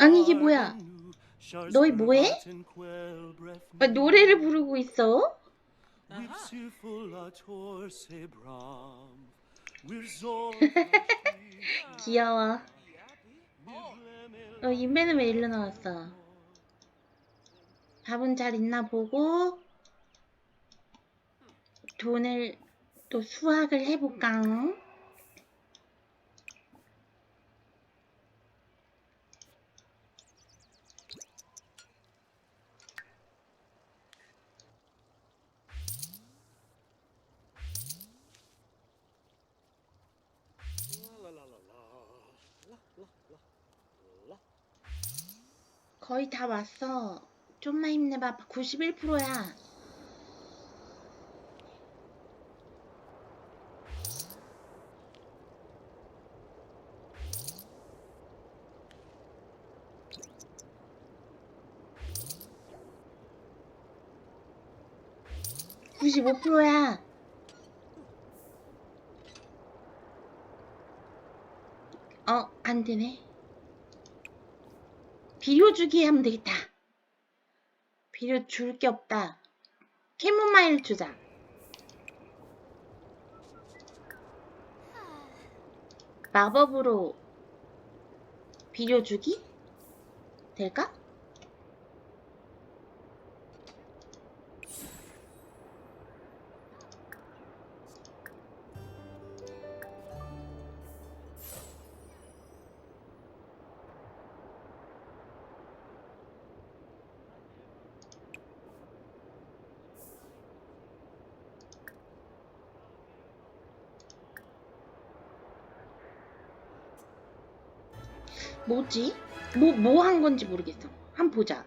아니, 이게 뭐야? 너희 뭐해? 아, 노래를 부르고 있어? 귀여워. 어, 인베는 왜 일로 나왔어? 밥은 잘 있나 보고 돈을 또 수확을 해볼까? 거의 다 왔어. 좀만 힘내봐. 91%야. 구십오 프로야. 어, 안 되네. 비료 주기 하면 되겠다. 비료 줄 게 없다. 캐모마일 주자. 마법으로 비료 주기? 될까? 뭐지? 뭐, 뭐 한 건지 모르겠어. 한번 보자.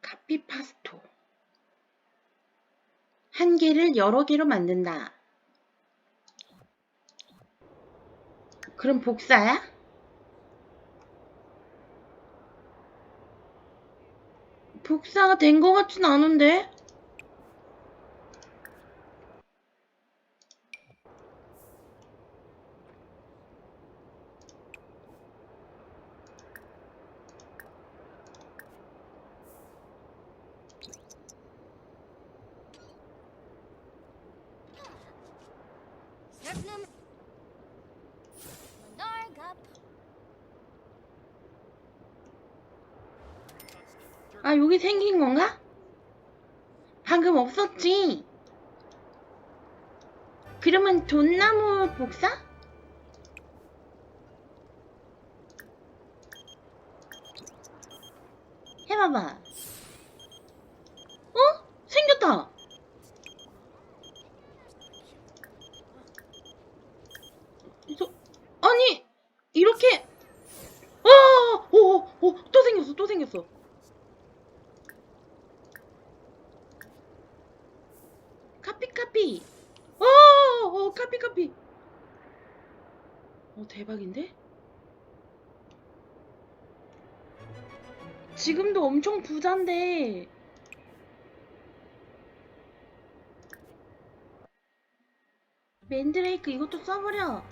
카피 파스토. 한 개를 여러 개로 만든다. 그럼 복사야? 복사가 된 것 같진 않은데? 아, 여기 생긴 건가? 방금 없었지? 그러면 돈나무 복사? 해봐봐. 어? 생겼다! 저, 아니, 이렇게, 아, 오, 오, 오, 또 생겼어, 또 생겼어. 카피 카피. 어, 어 카피 카피. 어 대박인데? 지금도 엄청 부잔데. 맨드레이크 이것도 써버려.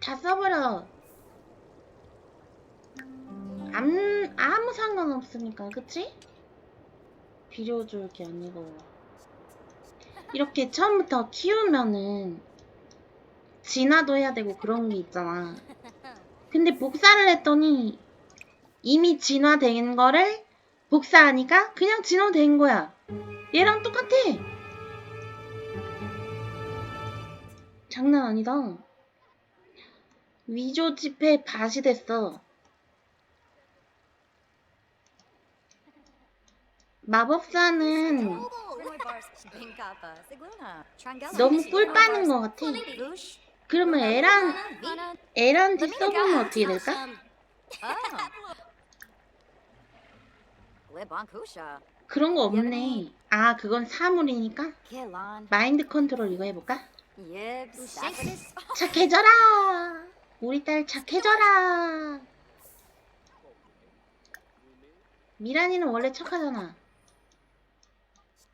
다 써버려. 아무, 아무 상관없으니까 그치? 비료 줄게 아니고 이렇게 처음부터 키우면은 진화도 해야 되고 그런 게 있잖아. 근데 복사를 했더니 이미 진화된 거를 복사하니까 그냥 진화된 거야. 얘랑 똑같아. 장난 아니다. 위조 지폐 밭이 됐어. 마법사는 너무 꿀 빠는 것 같아. 그러면 애랑 애한테 써보면 어떻게 될까? 그런 거 없네. 아, 그건 사물이니까? 마인드 컨트롤 이거 해볼까? 착해져라! 우리 딸 착해져라! 미란이는 원래 착하잖아.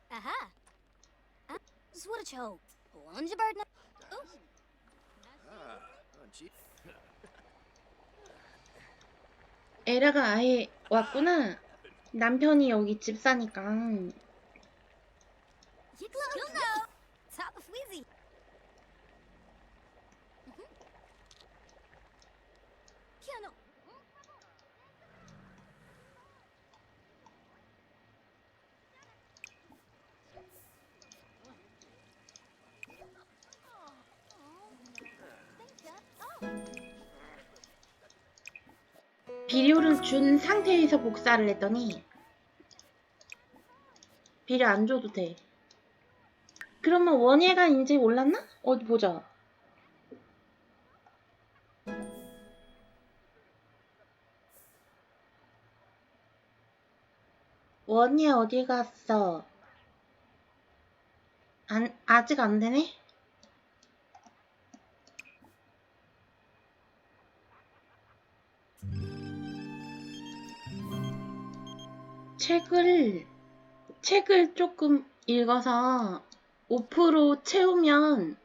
Aha. Ah. Lunge bird. Ah, oh, gee. 에라가 아예 왔구나. 남편이 여기 집 사니까. You close. You'll know. Top of Wheezy. 비료를 준 상태에서 복사를 했더니 비료 안 줘도 돼. 그러면 원예가 이제 올랐나? 어디 보자. 원예 어디 갔어? 안, 아직 안 되네? 책을 책을 조금 읽어서 5% 채우면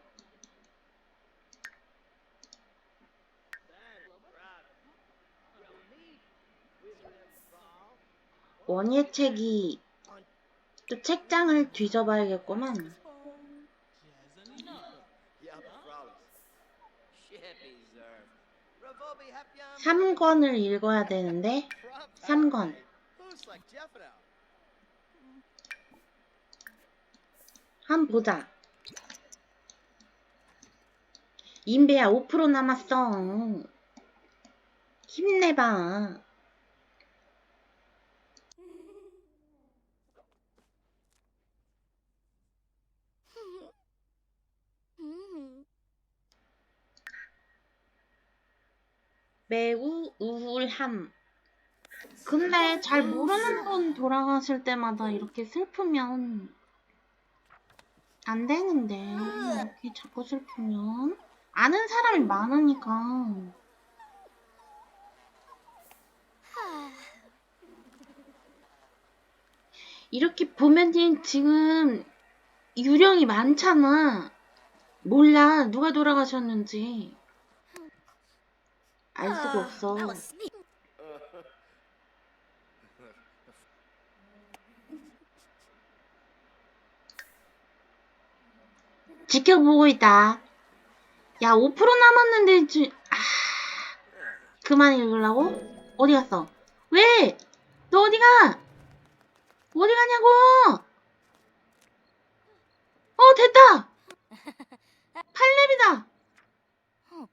원예 책이 또 책장을 뒤져봐야겠구만. Yup, frolics. Shippies, er. Ravobi happy 3권을 읽어야 되는데 3권. 한번 보자. 인베야 5% 남았어. 힘내봐. 매우 우울함. 근데 잘 모르는 분 돌아가실 때마다 이렇게 슬프면 안 되는데 이렇게 자꾸 슬프면 아는 사람이 많으니까 이렇게 보면은 지금 유령이 많잖아. 몰라 누가 돌아가셨는지 알 수가 없어. 지켜보고 있다. 야, 5% 남았는데, 지, 아, 그만 읽으려고? 어디 갔어? 왜? 너 어디 가? 어디 가냐고? 어, 됐다! 8렙이다! Oh,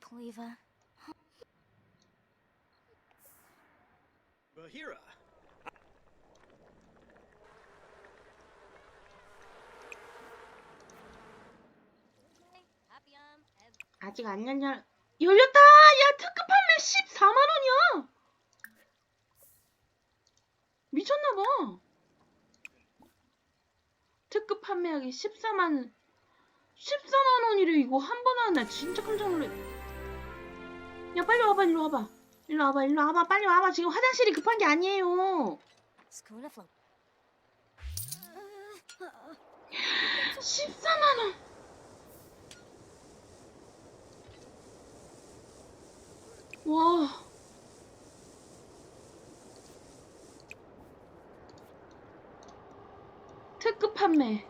아직 안 열려, 열렸다! 야, 특급 판매 14만원이야! 미쳤나봐. 특급 판매하기 14만, 14만원이래, 이거 한 번 하는 날 진짜 깜짝 놀래. 야, 빨리 와봐, 일로 와봐. 일로 와봐, 일로 와봐, 빨리 와봐. 지금 화장실이 급한 게 아니에요. Schooner float. 14만원. 와. 특급 판매.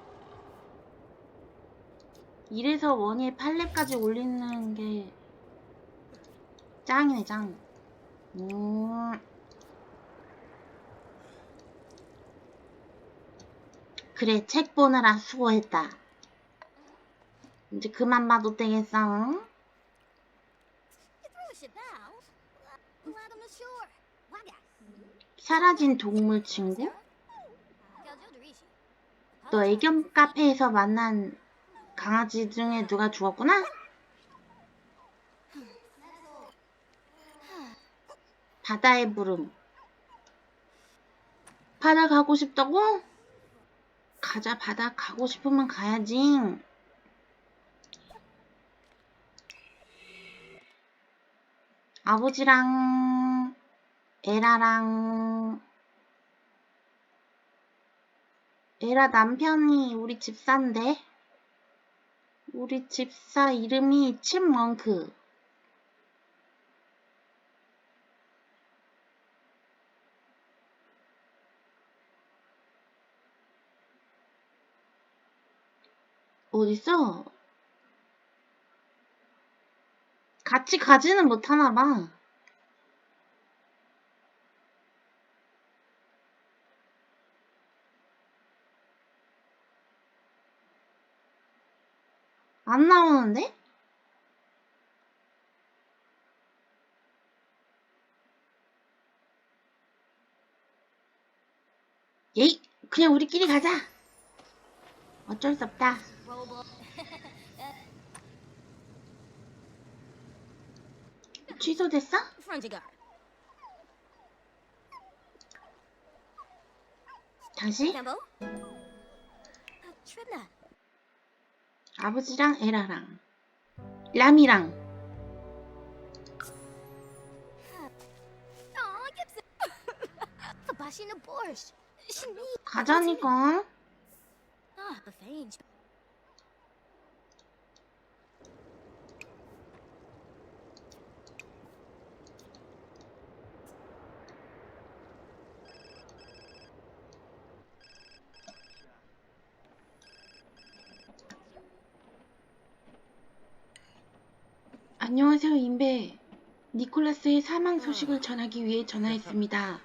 이래서 원예 팔렙까지 올리는 게 짱이네, 짱. 음. 그래, 책 보느라 수고했다. 이제 그만 봐도 되겠어. You 사라진 동물 친구? 너 애견 카페에서 만난 강아지 중에 누가 죽었구나? 바다의 부름. 바다 가고 싶다고? 가자, 바다 가고 싶으면 가야지. 아버지랑 에라랑 에라 남편이 우리 집사인데 우리 집사 이름이 칩먼크 어딨어? 같이 가지는 못하나 봐. 안 나오는데? 예이, 그냥 우리끼리 가자. 어쩔 수 없다. 취소됐어? 다시. 아버지랑 에라랑 람이랑. 가자니까. 안녕하세요, 임배. 니콜라스의 사망 소식을 전하기 위해 전화했습니다.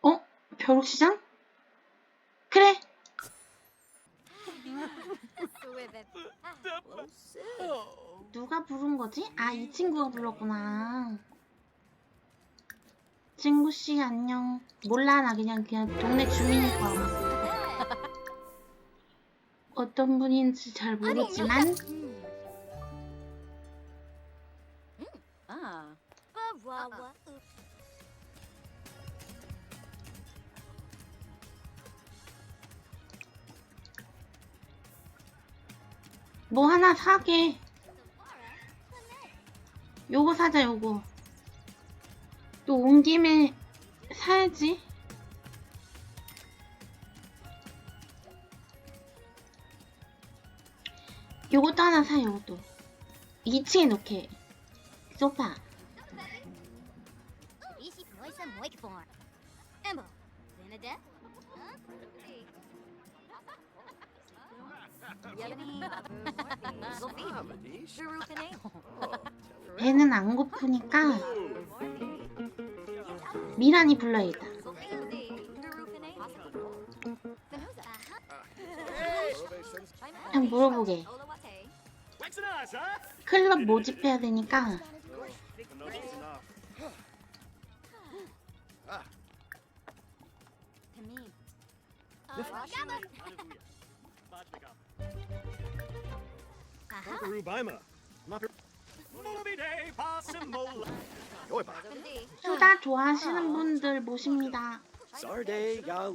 어? 벼룩시장? 그래. 누가 부른 거지? 아, 이 친구가 불렀구나. 친구 씨 안녕. 몰라, 나 그냥 그냥 동네 주민이니까. 어떤 분인지 잘 모르지만 Ah. Bawawa. 뭐 하나 사게. 요거 사자, 요거. 또 온 김에 사야지. 요것도 하나 사, 요것도. 2층에 놓게. 소파. Ah. 배는 안 고프니까 미란이 불러야겠다. 한번 물어보게. 클럽 모집해야 되니까 Possible. Yoiba. 수다 좋아하시는 분들 모십니다. Sarday ya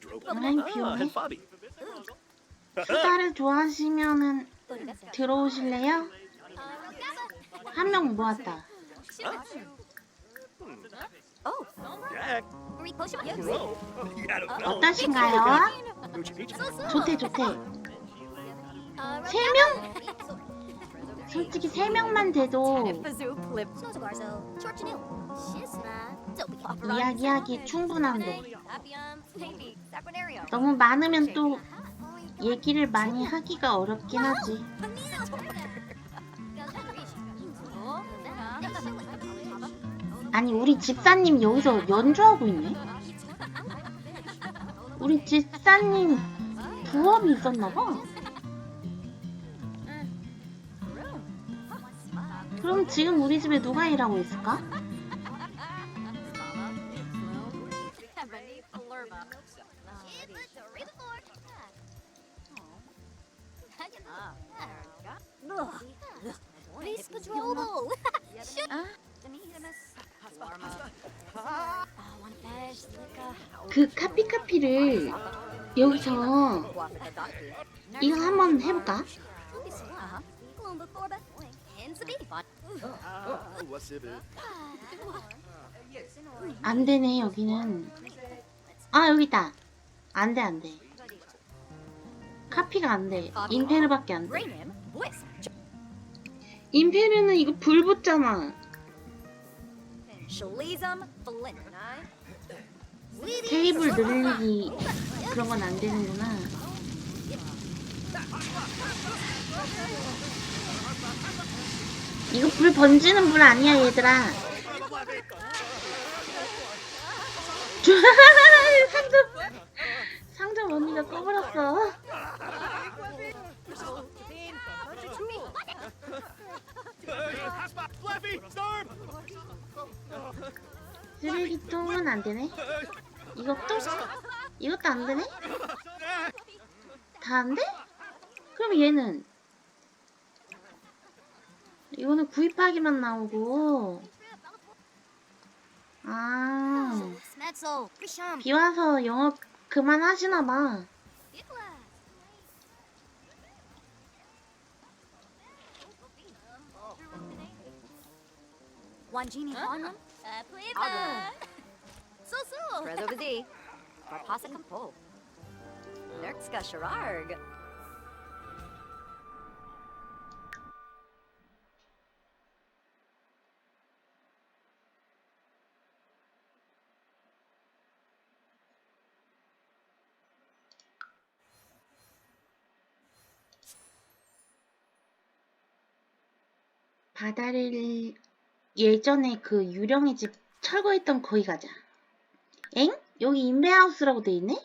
dropa. Ah, and Fabi. 수다를 좋아하시면은 들어오실래요? 한 명 모았다. Oh, Jack. 어떠신가요? Peach. 좋대 좋대. 세 명? 솔직히 세 명만 돼도. 이야기하기 충분한데. 너무 많으면 또 얘기를 많이 하기가 어렵긴 하지. 아니 우리 집사님 여기서 연주하고 있네. 우리 집사님 부업이 있었나봐. 그럼 지금 우리 집에 누가 일하고 있을까? 그 카피카피를 여기서 이거 한번 해볼까? 안 되네 여기는. 아 여기 있다. 안 돼 안돼. 카피가 안 돼. 임페르밖에 안돼. Bring him, Bliss, 임페르는 이거 불 붙잖아. 테이블 늘리기 그런 건 안 되는구나 이거 불 번지는 불 아니야 얘들아 상점 상점 언니가 꺼버렸어! 쓰레기통은 안 되네 이것도 이것도 안 되네 다 안 돼? 그럼 얘는 이거는 구입하기만 나오고 아 Smetzel, Grisham. 비 와서 영업 그만하시나 봐. Wanjini Bonham? Pliba. So so. Rezo Bazi. Barpasa Kampo. Nertska Shararg. 바 다를 예전에 그 유령의 집 철거했던 거기 가자. 엥? 여기 인베하우스라고 돼 있네?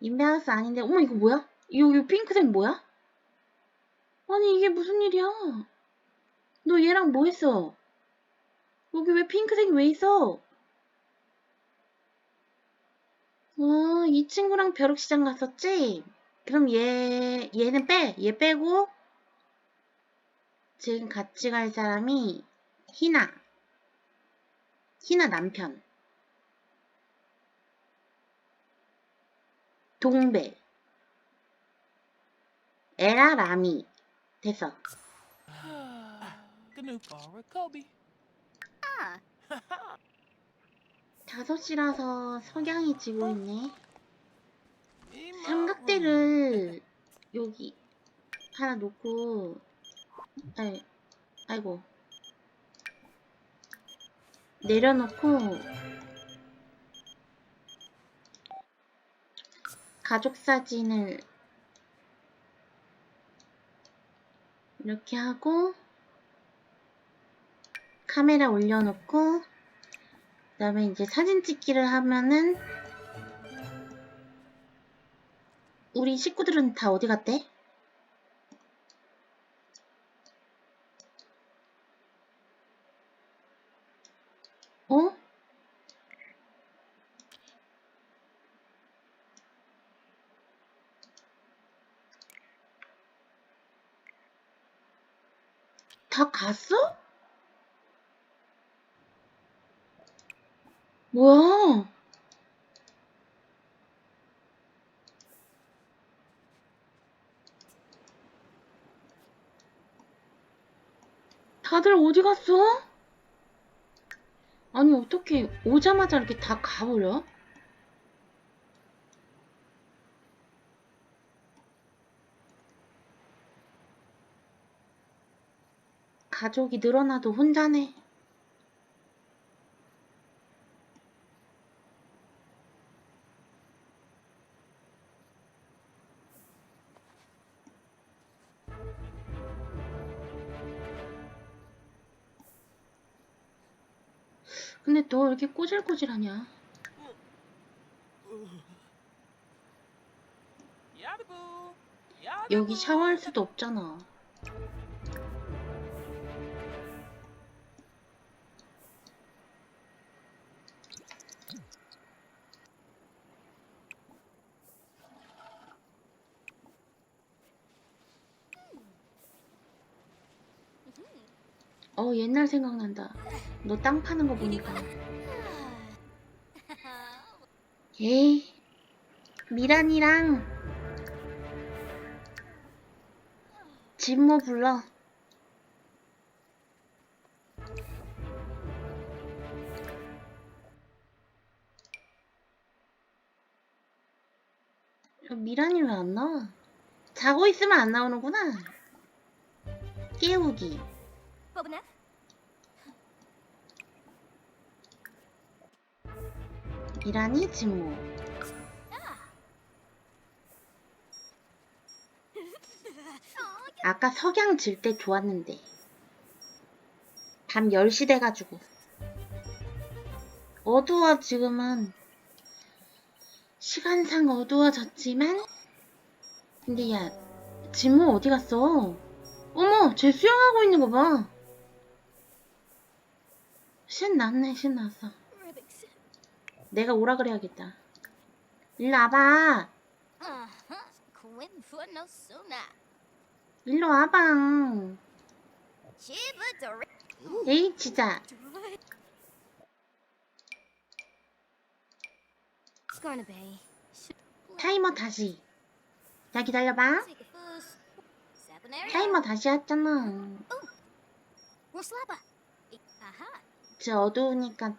인베하우스 아닌데, 어머, 이거 뭐야? 여기 핑크색 뭐야? 아니, 이게 무슨 일이야? 너 얘랑 뭐 했어? 여기 왜 핑크색이 왜 있어? 어, 이 친구랑 벼룩시장 갔었지? 그럼 얘, 얘는 빼. 얘 빼고, 지금 같이 갈 사람이 희나. 희나 남편. 동배. 에라 라미. 됐어. Ganupara Kobe. 다섯 시라서 석양이 지고 있네. 삼각대를 여기 하나 놓고 아이, 아이고. 내려놓고 가족 사진을 이렇게 하고 카메라 올려놓고 그 다음에 이제 사진 찍기를 하면은 우리 식구들은 다 어디 갔대? 어? 다 갔어? 뭐야? 다들 어디 갔어? 아니 어떻게 오자마자 이렇게 다 가버려? 가족이 늘어나도 혼자네. 너 왜 이렇게 꼬질꼬질하냐? 여기 샤워할 수도 없잖아. 어, 옛날 생각난다. 너 땅 파는 거 보니까. 에이, 미란이랑 진모 불러. 야, 미란이 왜 안 나와? 자고 있으면 안 나오는구나. 깨우기. Bobinef? 미란이 진모. 아까 석양 질 때 좋았는데. 밤 10시 돼가지고. 어두워, 지금은. 시간상 어두워졌지만. 근데 야, 진모 어디 갔어? 어머, 쟤 수영하고 있는 거 봐. 신났네, 신났어. 내가 오라 그래야겠다. 일로 와봐. Uh-huh. 일로 와봐. 에이, 진짜. 타이머 다시. 야, 기다려봐. 타이머 다시 했잖아. 이제 어두우니까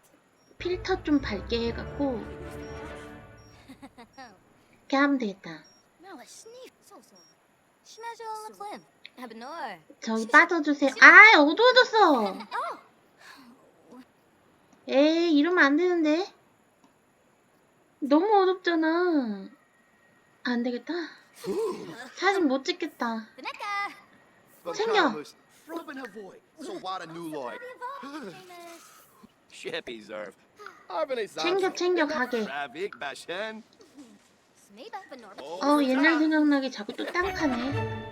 필터 좀 밝게 해갖고 이렇게 하면 되겠다. Abinor. 저기 빠져주세요. 아, 어두워졌어. 에이, 이러면 안 되는데. 너무 어둡잖아. 안 되겠다. 사진 못 찍겠다. 챙겨. 챙겨, 챙겨, 가게. 어, 옛날 생각나게 자꾸 또 땅파네.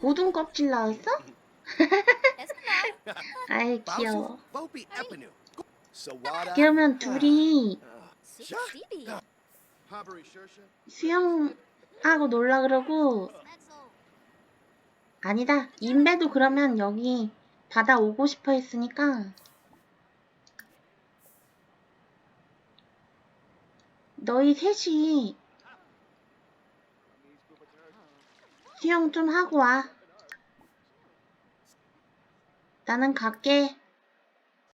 고등 껍질 나왔어? 아이, 귀여워. 그러면 둘이. 수영하고 놀라 그러고. 아니다. 인베도 그러면 여기 바다 오고 싶어 했으니까 너희 셋이 수영 좀 하고 와. 나는 갈게.